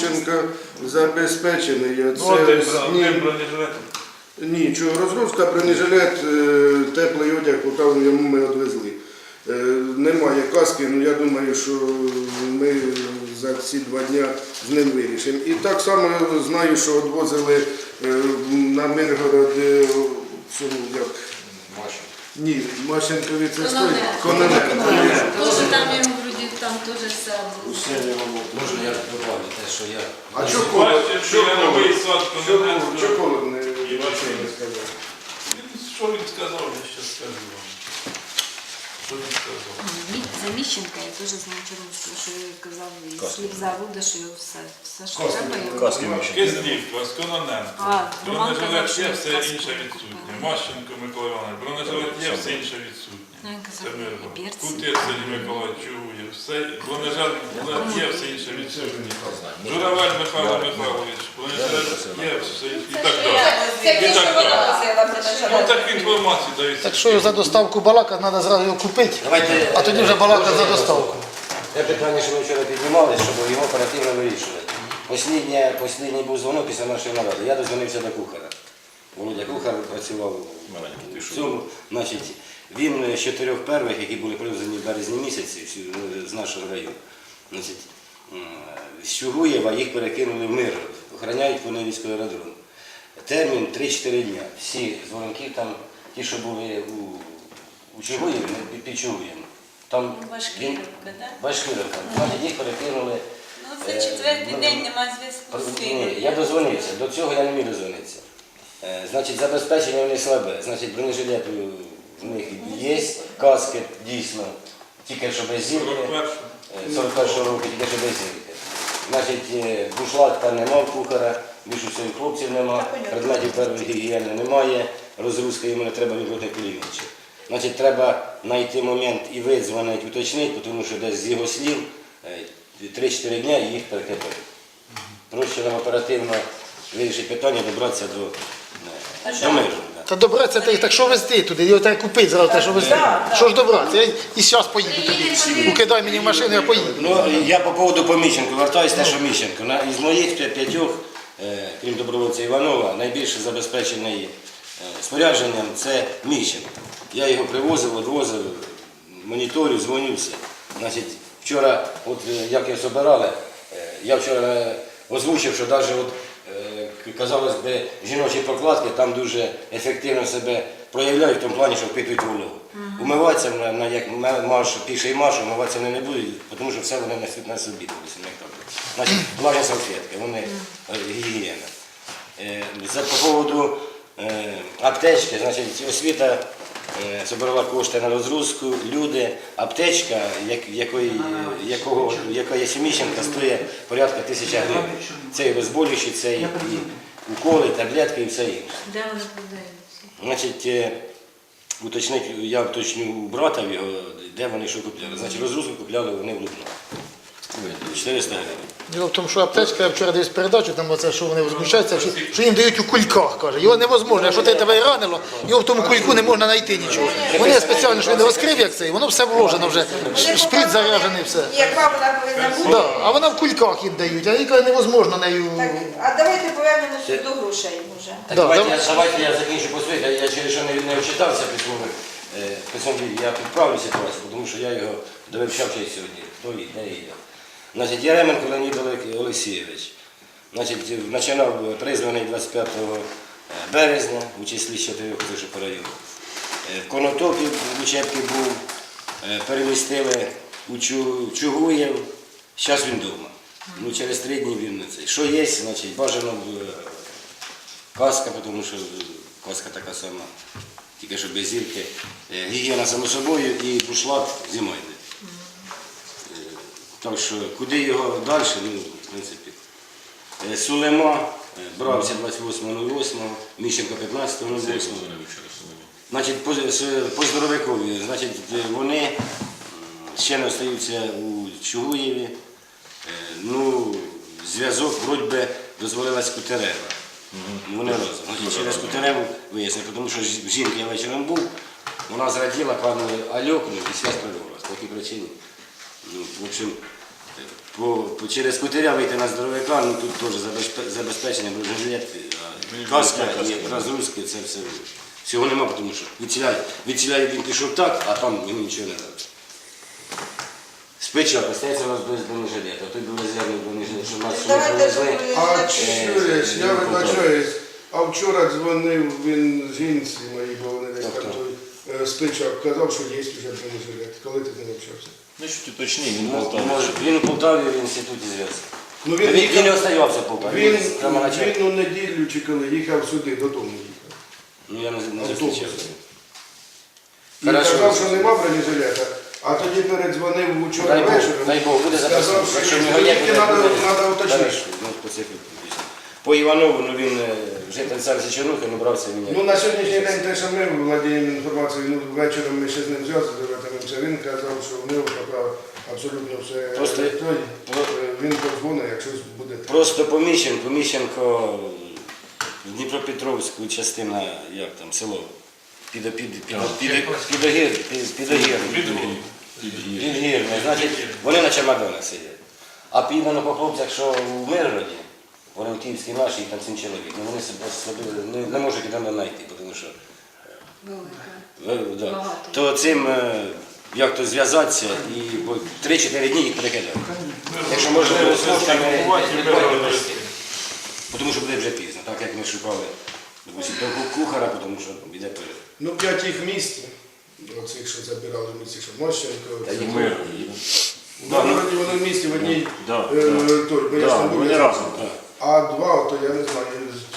Мощенка забезпечений. Ну, Це бронежилет. Ні, чого розгрузка, бронежилет, е, теплий одяг, поки йому ми відвезли. Е, Немає каски, ну я думаю, що ми за ці два дня з ним вирішимо. І так само знаю, що відвозили е, на Миргород цьому, як, ні, Мащенкові це стоїть, Кононенко. Кононенко. Тоже там йому вроді там теж все було. Можна я добавлю те, що я. А що коло? Бачите, Що я новий сад. Що холодно? Не сказав. Що він сказав, я ще скажу вам. Що він сказав? Я теж знаю Чорновського, що я казав і слів заводу, що його все, все що Каски треба. його- Каски Міщенка. Кизнівка, з А, Роман казав, Бронежилет що є, все каску інше купив. відсутнє. Мащенко Микола Іванович, бронежилет є, все інше відсутнє. Ну, він казав, Це мирно. і перці. Кутир Сергій Миколаївич чує. Все, бронежилет є, все інше відсутнє. Журавель Михайло Михайлович, бронежилет є, все і так далі. Це І більше так вона далі. Ну мене так інформацію дається. Так що за доставку балака треба зразу його купити, Давайте, а тоді вже балака за доставку. Те питання, що ми вчора піднімали, щоб його оперативно вирішувати. Посліднє, послідній був дзвонок після нашої наради. Я дозвонився до кухара. Володя Кухар працював в цьому. Значить, він з чотирьох первих, які були привезені в березні місяці всю- ну, з нашого району, значить, м, з Чугуєва їх перекинули в Миргород. Охороняють вони військовий аеродром. Термін 3-4 дня. Всі дзвонки там, ті, що були у, у Чугуєві, ми під- Чугуєм. Там він- Башкирівка. Їх перекинули. Ну, це четвертий день, нема зв'язку з Ні, я дозвонився. До цього я не міг дозвонитися. Е, Значить, забезпечення вони слабе. Значить, бронежилет в них є, каски дійсно, тільки що без зірки. 41. Е, 41 року, тільки що без зірки. Значить, е, бушлатка нема в кухара, більше всього і хлопців нема, предметів первої гігієни немає, розгрузка йому не треба відлотний колінничі. Значить, треба знайти момент і видзвонити, уточнити, тому що десь з його слів е, 3-4 дня їх перекидати. Проще нам оперативно вирішити питання, добратися до, е, до миру. Та добратися, так, так що везти туди, його треба купити зразу, те, що везти. Що ж добратися? Я і зараз поїду туди. Укидай мені в машину, я поїду. Ну, я по поводу поміщенку, вертаюся те, що Міщенко. Із моїх п'ятьох, е, крім добровольця Іванова, найбільше забезпечений е, спорядженням це Міщенко. Я його привозив, відвозив, моніторю, дзвоню все. Значить, вчора, от е, як його збирали, е, я вчора е, озвучив, що навіть от, е, казалось би, жіночі прокладки там дуже ефективно себе проявляють в тому плані, що впитують вологу. Умиватися на, на як марш, піший марш, умиватися вони не будуть, тому що все вони несуть на собі. Значить, влажні салфетки, вони е, гігієна. Е, За по поводу е, аптечки, значить, освіта збирала кошти на розгрузку, люди, аптечка, як, якої, якого, яка є Міщенка, стоїть порядка тисяча гривень. Це і розболюючі, це і, і уколи, таблетки і все інше. Де вони продаються? Значить, уточнить, я уточню у брата його, де вони що купляли. Значить, розгрузку купляли вони в Лубно. 400 гривень. Діло в тому, що аптечка, я вчора дивився передачу, там оце, що вони возмущаються, що, що їм дають у кульках, каже. Його невозможно, якщо ти тебе ранило, його в тому кульку не можна знайти нічого. Вони спеціально, що він не розкрив, як це, і воно все вложено вже, ш- шприц заряджений, все. Яка вона повинна бути? Да, а вона в кульках їм дають, а їй каже, невозможно нею. Так, а давайте повернемося до грошей вже. Так, Да, давайте, я, давайте я закінчу по своїй, я через що не, не вчитався письмових е, я підправлю ситуацію, тому що я його довивчав ще й сьогодні, хто і де і як. Значить, Яременко Леонід Олексійович, значить, починав призваний 25 березня, у числі з чотирьох по району. Е, В Конотопі в учебці був, е, перемістили у Чугуєв, зараз він вдома. Ну, через три дні він на цей. Що є, значить, бажано е, каска, тому що е, каска така сама, тільки що без зірки. Е, Гігієна само собою і бушлат зимою. Так що куди його далі, ну, в принципі. Е, Сулема е, брався 28.08, Міщенко 15.08. Значить, по, по здоровикові, значить, е, вони ще не остаються у Чугуєві. Ну, зв'язок вроді дозволила Скутерева. Вони разом. Значить, через Скутереву вияснили, тому що жінка я вечором був, вона зраділа, пану Альоку, і связь прервалась. По якій причині. Ну, в общем, по, по, через кутеря вийти на здоровяка, ну тут теж забезпе- забезпечення бронежилет, а каска і розгрузки, це все. Всього нема, тому що відціляє, відціляє він пішов так, а там йому нічого не дали. Спичок, остається у нас без бронежилета. Той був резервний бронежилет, що в нас Давайте привезли. А е, чуєш, я вибачаюсь, а вчора дзвонив він жінці моїй, бо вони десь там е, спичок казав, що є вже бронежилет. Коли ти ним общався? Ну, чуть уточни, він Ну, Полтаві. може, Він у Полтаві в інституті зв'язку. Ну Він, він, він, не оставався в Полтаві, він, він прямо на він у неділю чи коли їхав сюди, додому їхав. Ну я не, не Автобус. зустрічався. І Хорошо. казав, що нема бронежилета, а тоді передзвонив вчора Дай Бог, вечором. дай Бог, буде Сказав, що Якщо в нього є, Тільки буде, треба- треба уточнити. Хорошо, ну. По Іванову, ну він е, житель селища Чернухи, не брався він. Ну на сьогоднішній день те, що ми володіємо інформацією, ну вечором ми ще з ним зв'язуватимемося, він казав, що в нього поки абсолютно все Просто- той, про- е, він подзвонить, якщо буде. Просто Поміщенко, Поміщенко, Дніпропетровську частина, як там, село, під, під, під, під, під, підогір, під, підогір. Підгірне, значить, вони на чемоданах сидять. А підано по хлопцях, що в Миргороді, вони в Київській нашій, там сім чоловік, ну вони себе не, не можуть і там знайти, тому що Велика. Ви- да. Багато. То цим е, як то зв'язатися і бо 3-4 дні їх перекидати. Якщо можливо, коштами. Тому що буде вже пізно, так як ми шукали допустим, того кухара, тому що йде перед. Ну, п'ять їх місць, оцих, що забирали в місті, що Мощенко. Та й Ми. В Миргороді вони в місті в одній, Да, е, да. той, бо я ж Да, там був, вони я- разом. А два, то я не знаю,